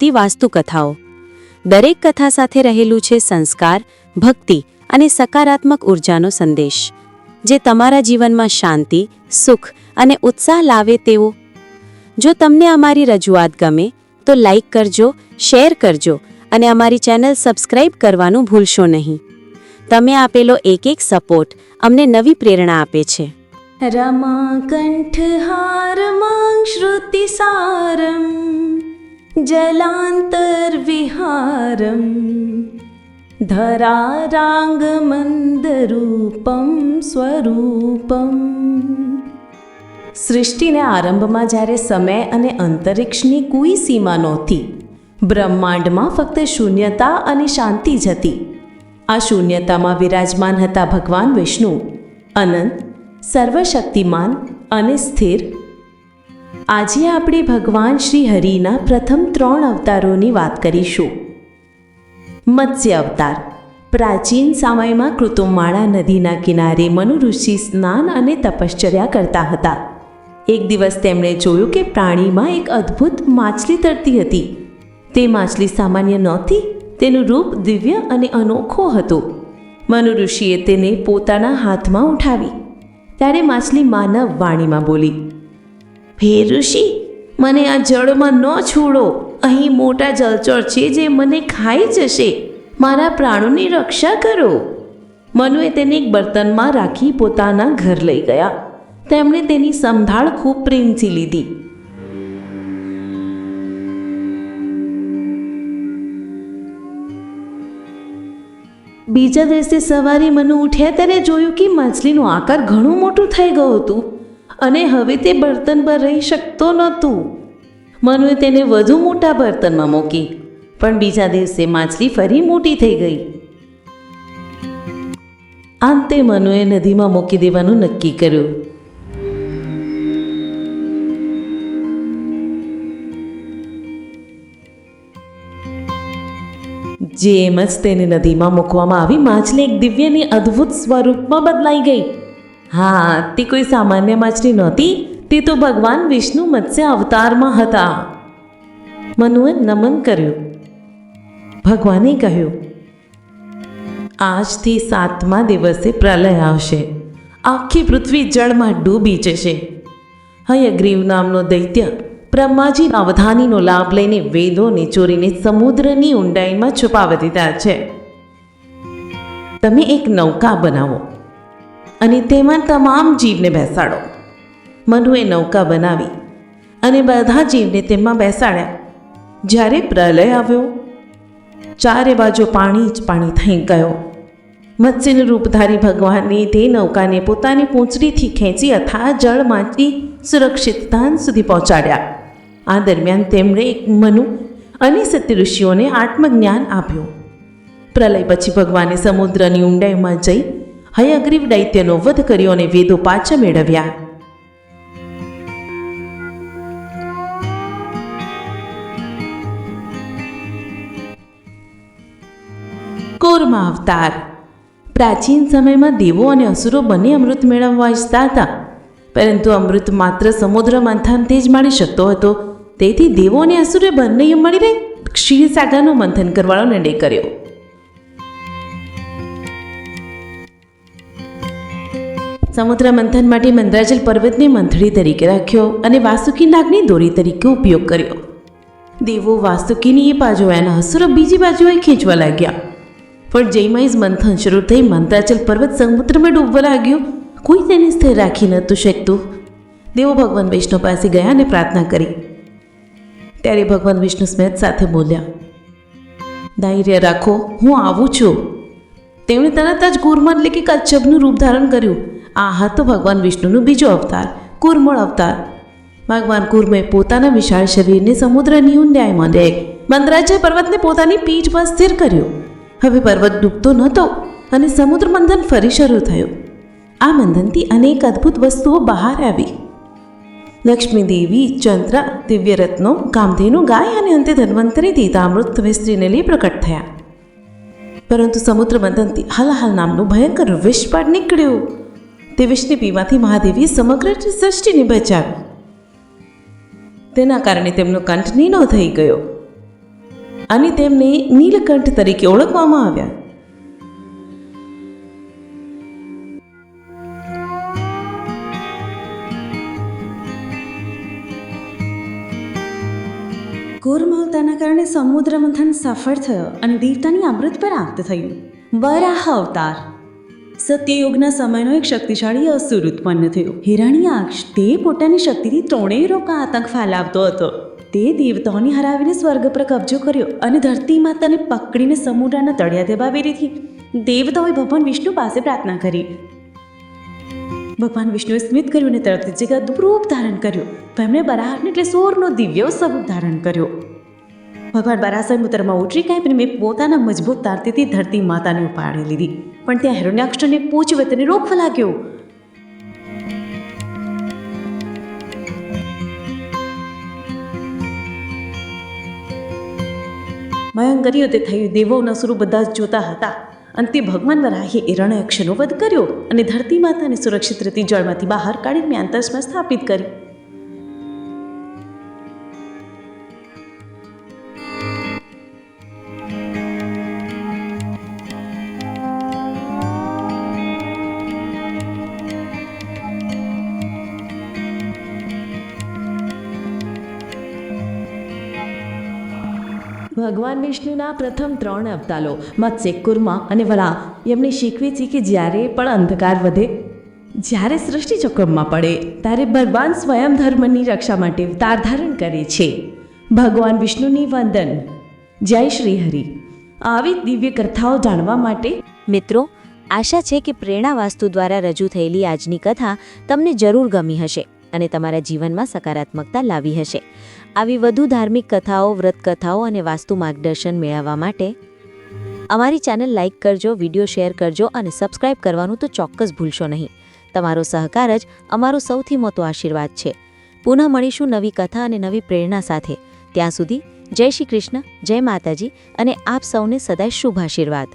લગતી વાસ્તુકથાઓ. દરેક કથા સાથે રહેલું છે સંસ્કાર, ભક્તિ અને સકારાત્મક ઉર્જાનો સંદેશ, જે તમારા જીવનમાં શાંતિ, સુખ અને ઉત્સાહ લાવે તેવો જો તમને અમારી રજૂઆત ગમે, તો લાઇક કરજો, શેર કરજો અને અમારી ચેનલ સબસ્ક્રાઇબ કરવાનું ભૂલશો નહીં. તમે આપેલો એક એક સપોર્ટ અમને નવી પ્રેરણા આપે છે. રમા કંઠહાર માંગ શ્રુતિસારમ. जलान्तर्विहारं ધરારાંગમંદરૂપમ સ્વરૂપમ સૃષ્ટિના આરંભમાં જ્યારે સમય અને અંતરિક્ષની કોઈ સીમા નહોતી બ્રહ્માંડમાં ફક્ત શૂન્યતા અને શાંતિ જ હતી આ શૂન્યતામાં વિરાજમાન હતા ભગવાન વિષ્ણુ અનંત સર્વશક્તિમાન અને સ્થિર આજે આપણે ભગવાન શ્રી હરિના પ્રથમ ત્રણ અવતારોની વાત કરીશું. મત્સ્ય અવતાર. પ્રાચીન સમયમાં કૃતુમાળા નદીના કિનારે મનુ ઋષિ સ્નાન અને તપશ્ચર્યા કરતા હતા. એક દિવસ તેમણે જોયું કે પ્રાણીમાં એક અદ્ભુત માછલી તરતી હતી. તે માછલી સામાન્ય નહોતી, તેનું રૂપ દિવ્ય અને અનોખો હતો. મનુ ઋષિએ તેને પોતાના હાથમાં ઉઠાવી. ત્યારે માછલી માનવ વાણીમાં બોલી હે ઋષિ, મને આ જળમાં ન છોડો. અહીં મોટા જલચર છે જે મને ખાઈ જશે. મારા પ્રાણોની રક્ષા કરો. મનુએ તેને એક બર્તનમાં રાખી પોતાના ઘર લઈ ગયા. તેમણે તેની સંભાળ ખૂબ પ્રેમથી લીધી. બીજા દિવસે સવારે મનુ ઉઠ્યા ત્યારે જોયું કે માછલીનો આકાર ઘણું મોટું થઈ ગયો હતું. અને હવે તે બર્તન પર રહી શકતો નહોતું. મનુએ તેને વધુ મોટા બર્તનમાં મૂકી, પણ બીજા દિવસે માછલી ફરી મોટી થઈ ગઈ. અંતે મનુએ નદીમાં મૂકી દેવાનું નક્કી કર્યું. જેમ જ તેને નદીમાં મૂકવામાં આવી, માછલી એક દિવ્યની અદ્ભુત સ્વરૂપમાં બદલાઈ ગઈ. હા, તે કોઈ સામાન્ય માછલી નહોતી. તે તો ભગવાન વિષ્ણુ મત્સ્ય અવતારમાં હતા. મનુએ નમન કર્યું. ભગવાને કહ્યું, આજથી સાતમા દિવસે પ્રલય આવશે. આખી પૃથ્વી જળમાં ડૂબી જશે. હયગ્રીવ નામનો દૈત્ય બ્રહ્માજી અવધાનીનો લાભ લઈને વેદોને ચોરીને સમુદ્રની ઊંડાઈમાં છુપાવી દીધા છે. તમે એક નૌકા બનાવો. અને તેમાં તમામ જીવને બેસાડો. મનુએ નૌકા બનાવી અને બધા જીવને તેમાં બેસાડ્યા. જ્યારે પ્રલય આવ્યો, ચારે બાજુ પાણી જ પાણી થઈ ગયો. મત્સ્યનું રૂપધારી ભગવાને તે નૌકાને પોતાની પૂંછડીથી ખેંચી અથા જળમાંથી સુરક્ષિત સ્થાન સુધી પહોંચાડ્યા. આ દરમિયાન તેમણે એક મનુ અને સત્ય ઋષિઓને આત્મજ્ઞાન આપ્યું. પ્રલય પછી ભગવાને સમુદ્રની ઊંડાઈમાં જઈ હયગ્રીવ દૈત્યનો વધ કર્યો અને વેદો પાછા મેળવ્યા. કોરમા અવતાર. પ્રાચીન સમયમાં દેવો અને અસુરો બંને અમૃત મેળવવા ઈચ્છતા હતા. પરંતુ અમૃત માત્ર સમુદ્ર મંથનથી જ મળી શકતો હતો. તેથી દેવો અને અસુરે બંને મળીને ક્ષીરસાગરનું મંથન કરવાનો નિર્ણય કર્યો. સમુદ્ર મંથન માટે મંદ્રાચલ પર્વતને મંથળી તરીકે રાખ્યો અને વાસુકી નાગની દોરી તરીકે ઉપયોગ કર્યો. દેવો વાસુકીની એ બાજુ એના અસુરો બીજી બાજુએ ખેંચવા લાગ્યા. પણ જેમાં જ મંથન શરૂ થઈ મંદ્રાચલ પર્વત સમુદ્રમાં ડૂબવા લાગ્યો, કોઈ તેને સ્થિર રાખી નહોતું શકતું. દેવો ભગવાન વિષ્ણુ પાસે ગયા અને પ્રાર્થના કરી. ત્યારે ભગવાન વિષ્ણુ સ્મિત સાથે બોલ્યા, ધૈર્ય રાખો, હું આવું છું. તેમણે તરત જ કુર્મ એટલે કે કચ્છનું રૂપ ધારણ કર્યું. આ હતો ભગવાન વિષ્ણુનો બીજો અવતાર, કુર્મળ અવતાર. ભગવાન કુર્મે પોતાના વિશાળ શરીરને સમુદ્રની ઊંડાઈમાં દે. મંદરાજે પર્વતને પોતાની પીઠ પર સ્થિર કર્યો. હવે પર્વત ડૂબતો નહોતો અને સમુદ્ર મંથન ફરી શરૂ થયું. આ મંથનથી અનેક અદ્ભુત વસ્તુઓ બહાર આવી. લક્ષ્મી દેવી, ચંદ્ર દિવ્ય રત્નો કામધેનુ ગાય અને અંતે ધન્વંતરી દીતામૃત વિસ્ત્રીને લઈ પ્રકટ થયા. પરંતુ સમુદ્ર મંથનથી હલહલ નામનું ભયંકર વિષ નીકળ્યું. તે વિષ્ણુપીમાંથી પીવાથી મહાદેવીએ સમગ્ર સૃષ્ટિને બચાવી તેના કારણે તેમનો કંઠ નીનો થઈ ગયો. અને તેમને નીલકંઠ તરીકે ઓળખવામાં આવ્યા. ઘોર માવતાના કારણે સમુદ્ર મંથન સફળ થયો અને દેવતાની અમૃત પ્રાપ્ત થયું. વરાહ અવતાર. સત્યયુગના સમયનો એક શક્તિશાળી અસુર ઉત્પન્ન થયો. હિરણ્યાક્ષ તે પોતાની શક્તિથી ત્રણેય રોકા આતંક ફેલાવતો હતો. તે દેવતાઓને હરાવીને સ્વર્ગ પર કબજો કર્યો અને ધરતી માતાને પકડીને સમુદ્રના તળિયા દબાવી દીધી દેવતાઓએ ભગવાન વિષ્ણુ પાસે પ્રાર્થના કરી. ભગવાન વિષ્ણુએ સ્મિત કર્યું અને તરત જ જગત ધારણ કર્યું. તેમણે બરાહને એટલે સોરનો દિવ્ય સ્વરૂપ ધારણ કર્યો. ભગવાન બરાસર મૂતરમાં ઉતરી કાંઈ મેં પોતાના મજબૂત તારતીથી ધરતી માતાને ઉપાડી લીધી. પણ ત્યાં હિરણ્યાક્ષને પૂછ વતને રોકવા લાગ્યો. મયંક તે થયું દેવોના સુરો બધા જ જોતા હતા. અંતે ભગવાન વરાહે હિરણ્યક્ષનો વધ કર્યો અને ધરતી માતાને સુરક્ષિત રીતે જળમાંથી બહાર કાઢીને અંતસમાં સ્થાપિત કરી. ભગવાન વિષ્ણુના પ્રથમ ત્રણ અવતારો, મત્સ્ય, કુર્મા અને વરા એમને શીખવે છે કે જ્યારે પણ અંધકાર વધે, જ્યારે સૃષ્ટિ ચક્રમાં પડે, ત્યારે ભગવાન સ્વયં ધર્મની રક્ષા માટે અવતાર ધારણ કરે છે. ભગવાન વિષ્ણુની વંદન. જય શ્રી હરિ. આવી દિવ્ય કથાઓ જાણવા માટે મિત્રો, આશા છે કે પ્રેરણા વાસ્તુ દ્વારા રજૂ થયેલી આજની કથા તમને જરૂર ગમી હશે અને તમારા જીવનમાં સકારાત્મકતા લાવી હશે. આવી વધુ ધાર્મિક કથાઓ, વ્રત કથાઓ અને વાસ્તુ માર્ગદર્શન મેળવવા માટે અમારી ચેનલ લાઇક કરજો, વીડિયો શેર કરજો અને સબસ્ક્રાઇબ કરવાનું તો ચોક્કસ ભૂલશો નહીં. તમારો સહકાર જ અમારો સૌથી મોટો આશીર્વાદ છે. પુનઃ મળીશું નવી કથા અને નવી પ્રેરણા સાથે. ત્યાં સુધી જય શ્રી કૃષ્ણ, જય માતાજી અને આપ સૌને સદાય શુભ આશીર્વાદ.